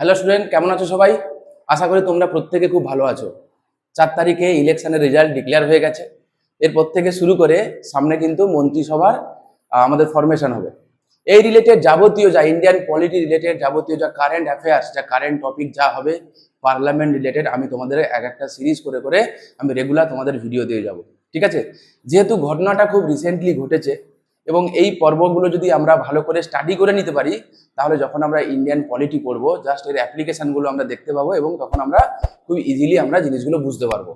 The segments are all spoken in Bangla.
হ্যালো স্টুডেন্ট কেমন আছো সবাই? আশা করি তোমরা প্রত্যেকে খুব ভালো আছো। চার তারিখে ইলেকশনের রেজাল্ট ডিক্লেয়ার হয়ে গেছে। এরপর থেকে শুরু করে সামনে কিন্তু মন্ত্রিসভার আমাদের ফরমেশন হবে। এই রিলেটেড যাবতীয় যা ইন্ডিয়ান পলিটি রিলেটেড যাবতীয় যা কারেন্ট অ্যাফেয়ার্স যা কারেন্ট টপিক যা হবে পার্লামেন্ট রিলেটেড আমি তোমাদের এক একটা সিরিজ করে করে আমি রেগুলার তোমাদের ভিডিও দিয়ে যাব। ঠিক আছে? যেহেতু ঘটনাটা খুব রিসেন্টলি ঘটেছে এবং এই পর্বগুলো যদি আমরা ভালো করে স্টাডি করে নিতে পারি, তাহলে যখন আমরা ইন্ডিয়ান পলিটি পড়ব জাস্ট এর অ্যাপ্লিকেশনগুলো আমরা দেখতে পাবো এবং তখন আমরা খুব ইজিলি আমরা জিনিসগুলো বুঝতে পারব।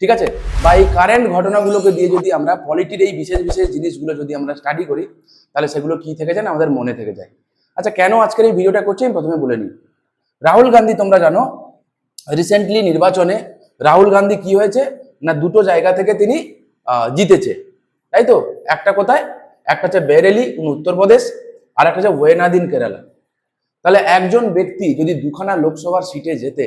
ঠিক আছে? বা এই কারেন্ট ঘটনাগুলোকে দিয়ে যদি আমরা পলিটির এই বিশেষ বিশেষ জিনিসগুলো যদি আমরা স্টাডি করি, তাহলে সেগুলো কি থেকে যায় আমাদের মনে থেকে যায়। আচ্ছা কেন আজকের এই ভিডিওটা করছি? আমি প্রথমে বলে নিই। রাহুল গান্ধী, তোমরা জানো রিসেন্টলি নির্বাচনে রাহুল গান্ধী কি হয়েছে? না দুটো জায়গা থেকে তিনি জিতেছে। তাই তো? একটা কোথায়? একটা হচ্ছে বেরেলি উত্তরপ্রদেশ, আর একটা হচ্ছে ওয়েনাদিন কেরালা। তাহলে একজন ব্যক্তি যদি দুখানা লোকসভার সিটে যেতে,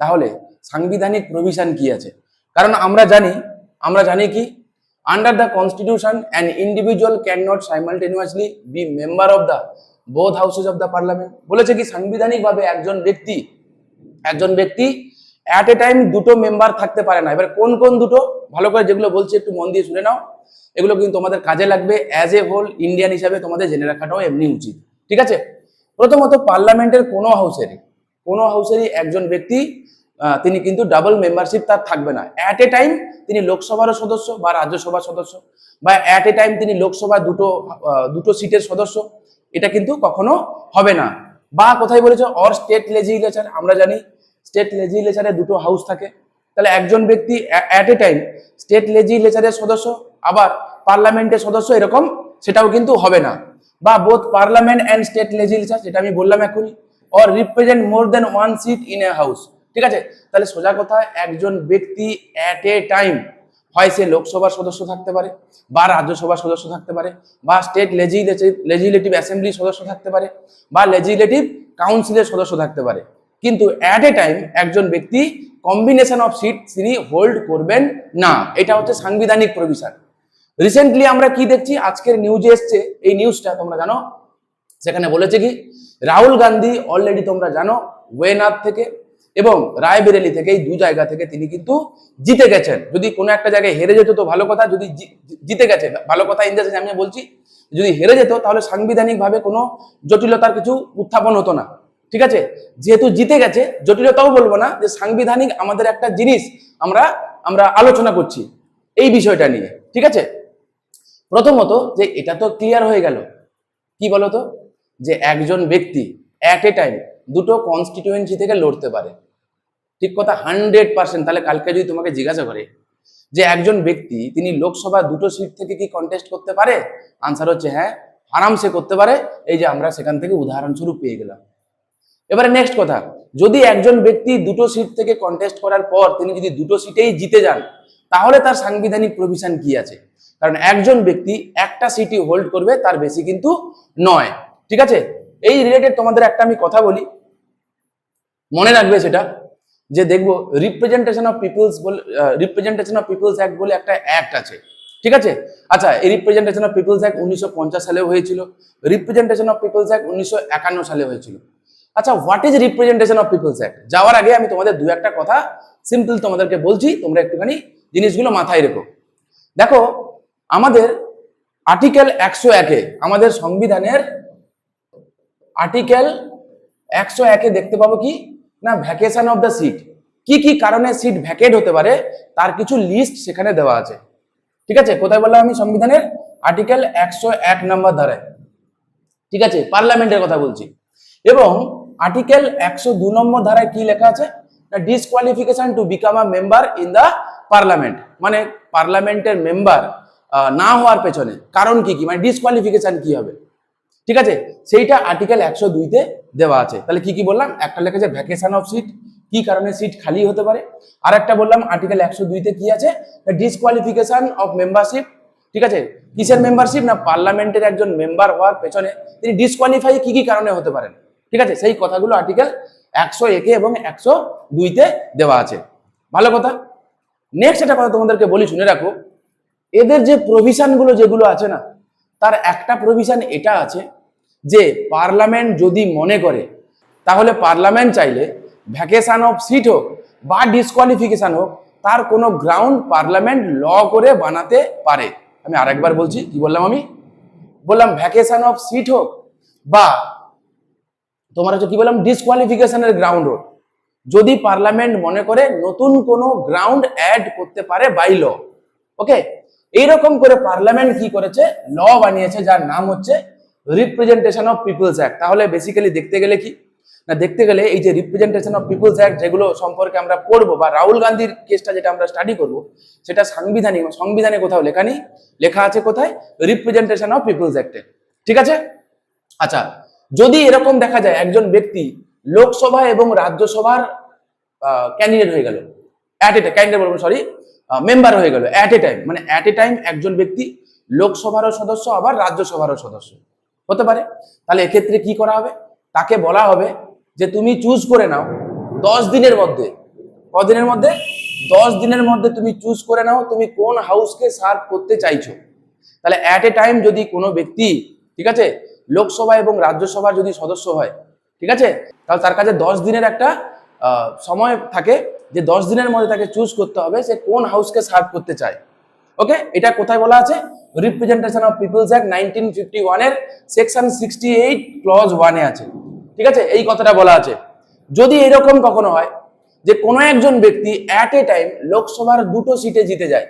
তাহলে সাংবিধানিক প্রভিশন কি আছে? কারণ আমরা জানি আমরা জানি কি under the constitution an individual can not simultaneously be member of the both houses of the parliament বলেছে কি, সাংবিধানিকভাবে একজন ব্যক্তি একজন ব্যক্তি অ্যাট এ টাইম দুটো মেম্বার থাকতে পারে না। এবার কোন কোন দুটো? ভালো করে যেগুলো বলছি, একটু মন দিয়ে শুনে নাও। এগুলো কিন্তু তোমাদের কাজে লাগবে অ্যাজ এ হোল ইন্ডিয়ান হিসাবে তোমাদের জেনে রাখাটাও এমনি উচিত। ঠিক আছে? প্রথমত পার্লামেন্টের কোনো হাউসেরই কোনো হাউসেরই একজন ব্যক্তি তিনি কিন্তু ডাবল মেম্বারশিপ তার থাকবে না। অ্যাট এ টাইম তিনি লোকসভারও সদস্য বা রাজ্যসভার সদস্য বা অ্যাট এ টাইম তিনি লোকসভা দুটো দুটো সিটের সদস্য। এটা কিন্তু কখনো হবে না। বা কোথায় বলেছে? অর স্টেট লেজিসলেচার আমরা জানি। স্টেট লেজিসলেচারে দুটো হাউস থাকে। তাহলে একজন ব্যক্তি অ্যাট এ টাইম স্টেট লেজিসলেচারের সদস্য, আবার পার্লামেন্টের সদস্য এরকম, সেটাও কিন্তু হবে না। বা both parliament and state legislature যেটা আমি বললাম এখনই or represent more than one seat in a house ঠিক আছে? তাহলে সোজা কথা, একজন ব্যক্তি অ্যাট এ টাইম হয় সে লোকসভার সদস্য থাকতে পারে, বা রাজ্যসভার সদস্য থাকতে পারে, বা স্টেট লেজিসলেটিভ লেজিসলেটিভ অ্যাসেম্বলির সদস্য থাকতে পারে, বা লেজিসলেটিভ কাউন্সিলের সদস্য থাকতে পারে। কিন্তু অ্যাট এ টাইম একজন ব্যক্তি কম্বিনেশন অফ সিট তিনি হোল্ড করবেন না। এটা হচ্ছে সাংবিধানিক প্রভিশন রিসেন্টলি আমরা কি দেখছি? আজকের নিউজে এসছে। এই নিউজটা তোমরা জানো? সেখানে বলেছে কি? রাহুল গান্ধী অলরেডি তোমরা জানো ওয়েনাথ থেকে এবং রায়বেরেলি থেকে এই দু জায়গা থেকে তিনি কিন্তু জিতে গেছেন। যদি কোনো একটা জায়গায় হেরে যেত তো ভালো কথা, যদি জিতে গেছে, ভালো কথা ইন আমি বলছি, যদি হেরে যেত তাহলে সাংবিধানিকভাবে কোনো জটিলতার কিছু উত্থাপন হতো না। ঠিক আছে? যেহেতু জিতে গেছে, জটিলতাও বলব না যে সাংবিধানিক আমাদের একটা জিনিস আমরা আমরা আলোচনা করছি এই বিষয়টা নিয়ে, ঠিক আছে? প্রথমত যে এটা তো ক্লিয়ার হয়ে গেল। কি বলতো? যে একজন ব্যক্তি অ্যাট এ টাইম দুটো কনস্টিটিউয়েন্সি থেকে লড়তে পারে। ঠিক কথা হান্ড্রেড পার্সেন্ট তাহলে কালকে যদি তোমাকে জিজ্ঞাসা করে যে একজন ব্যক্তি তিনি লোকসভা দুটো সিট থেকে কি কন্টেস্ট করতে পারে? আনসার হচ্ছে হ্যাঁ আরামসে করতে পারে। এই যে আমরা সেখান থেকে উদাহরণস্বরূপ পেয়ে গেলাম। এবারে নেক্সট কথা, যদি একজন ব্যক্তি দুটো সিট থেকে কন্টেস্ট করার পর তিনি যদি দুটো সিটেই জিতে যান, তাহলে তার সাংবিধানিক প্রভিশন কি আছে? কারণ একজন ব্যক্তি একটা সিটই হোল্ড করবে, তার বেশি কিন্তু নয়। ঠিক আছে? এই রিলেটেড তোমাদের একটা আমি কথা বলি। মনে রাখবে সেটা, যে দেখব রিপ্রেজেন্টেশন অফ পিপলস বলে রিপ্রেজেন্টেশন অফ পিপলস অ্যাক্ট বলে একটা অ্যাক্ট আছে। ঠিক আছে? আচ্ছা এই রিপ্রেজেন্টেশন অফ পিপলস অ্যাক্ট উনিশশো পঞ্চাশ সালে হয়েছিল। রিপ্রেজেন্টেশন অফ পিপলস অ্যাক্ট উনিশশো একান্ন সালে হয়েছিল। আচ্ছা what is representation of peoples act যাওয়ার আগে আমি তোমাদের দু একটা কথা সিম্পল তোমাদেরকে বলছি, তোমরা একটুখানি জিনিসগুলো মাথায় রেখো। দেখো, আমাদের আর্টিকেল একশো একে, আমাদের সংবিধানের আর্টিকেল একশো একে দেখতে পাবো কি? না ভ্যাকেশন অফ দ্য সিট কি কি কারণে সিট ভ্যাকেট হতে পারে? তার কিছু লিস্ট সেখানে দেওয়া আছে। ঠিক আছে? কোথায় বললাম আমি? সংবিধানের আর্টিকেল একশো এক নম্বর ধারায়। ঠিক আছে? পার্লামেন্টের কথা বলছি। এবং আর্টিকেল একশো দু নম্বর ধারায় কি লেখা আছে? Disqualification to become a member in the parliament মানে পার্লামেন্টের মেম্বার না হওয়ার পেছনে। কারণ কি কি? মানে ডিসকোয়ালিফিকেশন কি হবে? ঠিক আছে? সেইটা আর্টিকেল একশো দুইতে দেওয়া আছে। তাহলে কি কি বললাম? একটা লেখা আছে ভ্যাকেশন অফ সিট কি কারণে সিট খালি হতে পারে? আর একটা বললাম আর্টিকেল একশো দুইতে কি আছে? ডিসকোয়ালিফিকেশন অফ মেম্বারশিপ ঠিক আছে? কিসের মেম্বারশিপ না, পার্লামেন্টের একজন মেম্বার হওয়ার পেছনে। তিনি ডিসকোয়ালিফাই কি কি কারণে হতে পারেন? ঠিক আছে? সেই কথাগুলো আর্টিকেল একশো একে এবং একশো দুইতে দেওয়া আছে। ভালো কথা? নেক্সট একটা কথা তোমাদেরকে বলি, শুনে রাখো। এদের যে প্রভিশনগুলো যেগুলো আছে না, তার একটা প্রভিশন এটা আছে যে পার্লামেন্ট যদি মনে করে, তাহলে পার্লামেন্ট চাইলে ভ্যাকেশন অফ সিট হোক বা ডিসকোয়ালিফিকেশন হোক, তার কোনো গ্রাউন্ড পার্লামেন্ট ল করে বানাতে পারে। আমি আরেকবার বলছি, কি বললাম আমি? বললাম ভ্যাকেশন অফ সিট হোক বা তোমার হচ্ছে কি বললাম ডিসকোয়ালিফিকেশনের গ্রাউন্ড রোড যদি পার্লামেন্ট মনে করে নতুন কোনো গ্রাউন্ড অ্যাড করতে পারে বাই ল ওকে এইরকম করে পার্লামেন্ট কি করেছে? ল বানিয়েছে, যার নাম হচ্ছে রিপ্রেজেন্টেশন অফ পিপলস অ্যাক্ট তাহলে বেসিক্যালি দেখতে গেলে কি? না, দেখতে গেলে এই যে রিপ্রেজেন্টেশন অফ পিপলস অ্যাক্ট যেগুলো সম্পর্কে আমরা পড়ব বা রাহুল গান্ধীর কেসটা যেটা আমরা স্টাডি করব, সেটা সাংবিধানিক, সংবিধানে কোথাও লেখা নেই। লেখা আছে কোথায়? রিপ্রেজেন্টেশন অফ পিপলস অ্যাক্টে ঠিক আছে? আচ্ছা যদি এরকম দেখা যায় একজন ব্যক্তি লোকসভা এবং রাজ্যসভার ক্যান্ডিডেট হয়ে গেল at a candidate sorry member হয়ে গেল অ্যাট এ টাইম মানে অ্যাট এ টাইম একজন ব্যক্তি লোকসভারও সদস্য, আবার রাজ্যসভারও সদস্য। হতে পারে। তাহলে এক্ষেত্রে কি করা হবে? তাকে বলা হবে যে তুমি চুজ করে নাও, দশ দিনের মধ্যে, কদিনের মধ্যে? দশ দিনের মধ্যে তুমি চুজ করে নাও, তুমি কোন হাউসকে সার্ভ করতে চাইছো। তাহলে অ্যাট এ টাইম যদি কোনো ব্যক্তি, ঠিক আছে লোকসভা এবং রাজ্যসভার যদি সদস্য হয়, ঠিক আছে? তাহলে তার কাছে দশ দিনের একটা সময় থাকে, যে দশ দিনের মধ্যে তাকে চুজ করতে হবে সে কোন হাউসকে সার্ভ করতে চায়। ওকে এটা কোথায় বলা আছে? Representation of people's act nineteen fifty ওয়ানের সেকশন সিক্সটি এইট ক্লজ ওয়ানে আছে। ঠিক আছে? এই কথাটা বলা আছে। যদি এরকম কখনো হয় যে কোনো একজন ব্যক্তি অ্যাট এ টাইম লোকসভার দুটো সিটে জিতে যায়,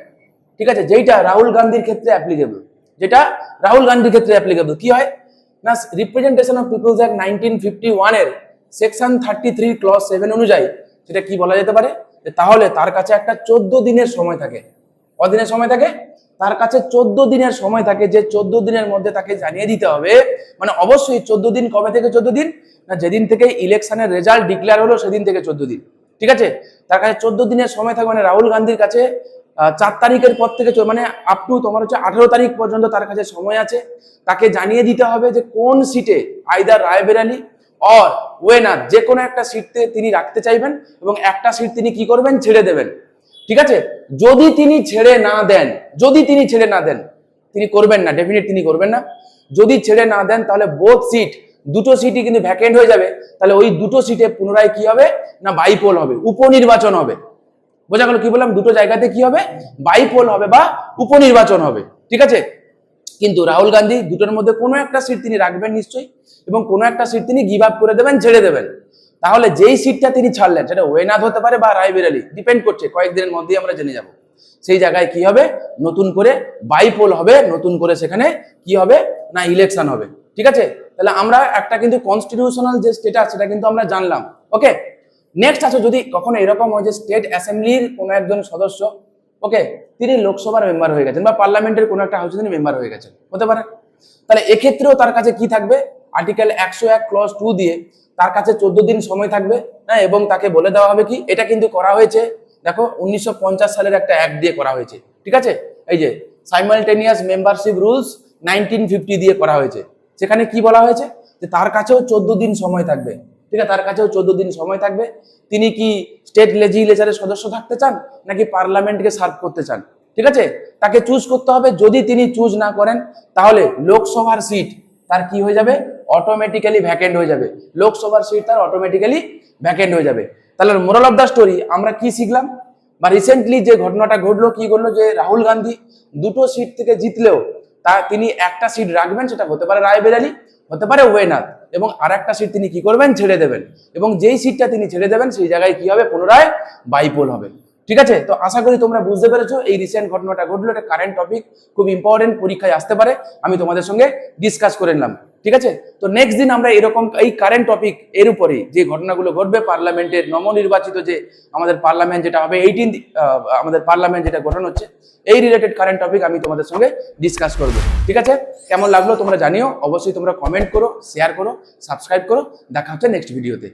ঠিক আছে? যেইটা রাহুল গান্ধীর ক্ষেত্রে অ্যাপ্লিকেবল যেটা রাহুল গান্ধীর ক্ষেত্রে অ্যাপ্লিকেবল কি হয়? না representation of people's act nineteen fifty ওয়ানের section thirty three clause seven অনুযায়ী, সেটা কি বলা যেতে পারে? যে তাহলে তার কাছে একটা চোদ্দ দিনের সময় থাকে। কদিনের সময় থাকে? তার কাছে চোদ্দ দিনের সময় থাকে, যে চোদ্দ দিনের মধ্যে তাকে জানিয়ে দিতে হবে। মানে অবশ্যই চোদ্দ দিন কবে থেকে চোদ্দ দিন? না, যেদিন থেকে ইলেকশনের রেজাল্ট ডিক্লেয়ার হলো, সেদিন থেকে চোদ্দ দিন। ঠিক আছে? তার কাছে চোদ্দ দিনের সময় থাকে মানে রাহুল গান্ধীর কাছে চার তারিখের পর থেকে মানে আপ টু তোমার হচ্ছে আঠারো তারিখ পর্যন্ত তার কাছে সময় আছে। তাকে জানিয়ে দিতে হবে যে কোন সিটে আইদার রায়বেরালি অর ওয়েনার, যে কোনো একটা সিটতে তিনি রাখতে চাইবেন এবং একটা সিট তিনি কি করবেন? ছেড়ে দেবেন। ঠিক আছে? যদি তিনি ছেড়ে না দেন, যদি তিনি ছেড়ে না দেন, তিনি করবেন না ডেফিনেট তিনি করবেন না। যদি ছেড়ে না দেন, তাহলে বোথ সিট দুটো সিটই কিন্তু ভ্যাকেন্ট হয়ে যাবে। তাহলে ওই দুটো সিটে পুনরায় কি হবে? না বাইপোল হবে, উপনির্বাচন হবে। বোঝা গেল কি বললাম? দুটো জায়গাতে কি হবে? বাইপোল হবে বা উপনির্বাচন হবে। ঠিক আছে? কিন্তু রাহুল গান্ধী দুটোর মধ্যে কোনো একটা সিট তিনি রাখবেন নিশ্চয়ই এবং কোনো একটা সিট তিনি গিভ আপ করে দেবেন, ছেড়ে দেবেন। তাহলে যেই সিটটা তিনি ছাড়লেন, সেটা ওয়েনাথ হতে পারে বা রায়বেরালি ডিপেন্ড করছে, কয়েকদিনের মধ্যেই আমরা জেনে যাব। সেই জায়গায় কি হবে? নতুন করে বাইপোল হবে, নতুন করে সেখানে কি হবে? না ইলেকশন হবে। ঠিক আছে? তাহলে আমরা একটা কিন্তু কনস্টিটিউশনাল যে স্টেটাস সেটা কিন্তু আমরা জানলাম। ওকে নেক্সট আছে যদি কখনো এরকম হয় যে স্টেট অ্যাসেম্বলির কোনো একজন সদস্য ওকে তিনি লোকসভার মেম্বার হয়ে গেছেন বা পার্লামেন্টের কোনো একটা হাউসে তিনি মেম্বার হয়ে গেছেন, হতে পারে। তাহলে এক্ষেত্রেও তার কাছে কি থাকবে? আর্টিকেল একশো এক ক্লস টু দিয়ে তার কাছে চোদ্দ দিন সময় থাকবে হ্যাঁ এবং তাকে বলে দেওয়া হবে কি? এটা কিন্তু করা হয়েছে, দেখো, উনিশশো পঞ্চাশ সালের একটা অ্যাক্ট দিয়ে করা হয়েছে, ঠিক আছে? এই যে simultaneous membership rules nineteen fifty দিয়ে করা হয়েছে। সেখানে কি বলা হয়েছে? যে তার কাছেও চোদ্দ দিন সময় থাকবে। ঠিক আছে, তার কাছেও চোদ্দ দিন সময় থাকবে। তিনি কি স্টেট লেজিসলেচারের সদস্য থাকতে চান, নাকি পার্লামেন্টকে সার্ভ করতে চান? ঠিক আছে, তাকে চুজ করতে হবে। যদি তিনি চুজ না করেন, তাহলে লোকসভার সিট তার কি হয়ে যাবে? অটোমেটিক্যালি ভ্যাকেন্ট হয়ে যাবে। লোকসভার সিট তার অটোমেটিক্যালি ভ্যাকেন্ট হয়ে যাবে। তাহলে মোরাল অফ দ্য স্টোরি আমরা কি শিখলাম? বা রিসেন্টলি যে ঘটনাটা ঘটলো, কি ঘটলো? যে রাহুল গান্ধী দুটো সিট থেকে জিতলেও তা তিনি একটা সিট রাখবেন, সেটা হতে পারে রায়বেরালি, হতে পারে ওয়েনাথ। এবং আর একটা সিট তিনি কি করবেন? ছেড়ে দেবেন। এবং যেই সিটটা তিনি ছেড়ে দেবেন, সেই জায়গায় কি হবে? পুনরায় বাইপোল হবে। ঠিক আছে? তো আশা করি তোমরা বুঝতে পেরেছ, এই রিসেন্ট ঘটনাটা ঘটলো। এটা কারেন্ট টপিক খুব ইম্পর্টেন্ট পরীক্ষায় আসতে পারে। আমি তোমাদের সঙ্গে ডিসকাস করে নিলাম। ঠিক আছে? তো নেক্সট দিন আমরা এরকম এই কারেন্ট টপিক এর উপরেই যে ঘটনাগুলো ঘটবে, পার্লামেন্টের নবনির্বাচিত যে আমাদের পার্লামেন্ট যেটা হবে এইটিন আমাদের পার্লামেন্ট যেটা গঠন হচ্ছে, এই রিলেটেড কারেন্ট টপিক আমি তোমাদের সঙ্গে ডিসকাস করব। ঠিক আছে? কেমন লাগল তোমরা জানিও। অবশ্যই তোমরা কমেন্ট করো শেয়ার করো সাবস্ক্রাইব করো। দেখা হচ্ছে নেক্সট ভিডিওতে